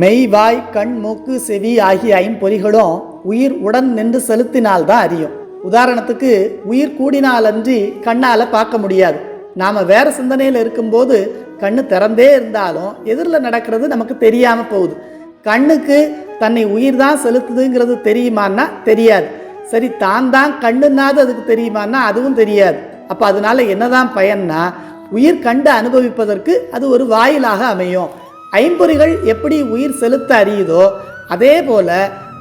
மெய் வாய் கண் மூக்கு செவி ஆகிய ஐம்பொறிகளும் உயிர் உடன் நின்று செலுத்தினால்தான் அறியும். உதாரணத்துக்கு உயிர் கூடினாலன்றி கண்ணால் பார்க்க முடியாது. நாம் வேற சிந்தனையில் இருக்கும்போது கண்ணு திறந்தே இருந்தாலும் எதிரில் நடக்கிறது நமக்கு தெரியாமல் போகுது. கண்ணுக்கு தன்னை உயிர் தான் செலுத்துதுங்கிறது தெரியுமான்னா தெரியாது. சரி தான் தான் கண்ணுனாது அதுக்கு தெரியுமான்னா அதுவும் தெரியாது. அப்போ அதனால என்னதான் பயன்னா உயிர் கண்டு அனுபவிப்பதற்கு அது ஒரு வாயிலாக அமையும். ஐம்பொறிகள் எப்படி உயிர் செலுத்த அறியுதோ அதே போல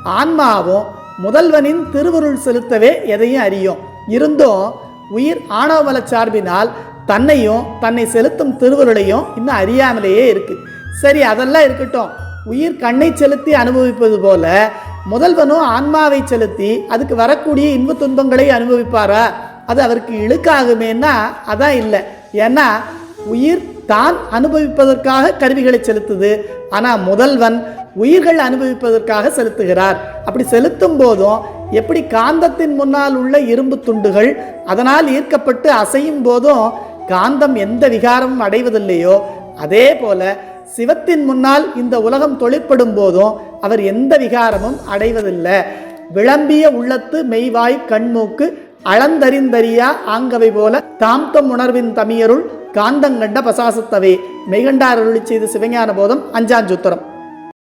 ஆன்மாவும் முதல்வனின் திருவருள் செலுத்தவே எதையும் அறியும். இருந்தும் உயிர் ஆணவமல சார்பினால் தன்னையும் தன்னை செலுத்தும் திருவருளையும் இன்னும் அறியாமலேயே இருக்கு. சரி அதெல்லாம் இருக்கட்டும். உயிர் கண்ணை செலுத்தி அனுபவிப்பது போல முதல்வனும் ஆன்மாவை செலுத்தி அதுக்கு வரக்கூடிய இன்ப துன்பங்களை அனுபவிப்பாரா? அது அவருக்கு இழுக்காகுமேன்னா அதான் இல்லை. ஏன்னா உயிர் தான் அனுபவிப்பதற்காக கருவிகளை செலுத்துது. ஆனால் முதல்வன் உயிர்கள் அனுபவிப்பதற்காக செலுத்துகிறார். அப்படி செலுத்தும் போதும் எப்படி காந்தத்தின் முன்னால் உள்ள இரும்பு துண்டுகள் அதனால் ஈர்க்கப்பட்டு அசையும் போதும் காந்தம் எந்த விகாரமும் அடைவதில்லையோ அதே போல சிவத்தின் முன்னால் இந்த உலகம் தொழிற்படும் போதும் அவர் எந்த விகாரமும் அடைவதில்லை. விளம்பிய உள்ளத்து மெய்வாய் கண்மூக்கு அளந்தறிந்தறியா ஆங்கவை போல தாம் தம் உணர்வின் தமியருள் காந்தங்கண்ட பசாசத்தவே. மெய்கண்டார் அருளி செய்த சிவஞான போதம் அஞ்சாஞ்சூத்திரம்.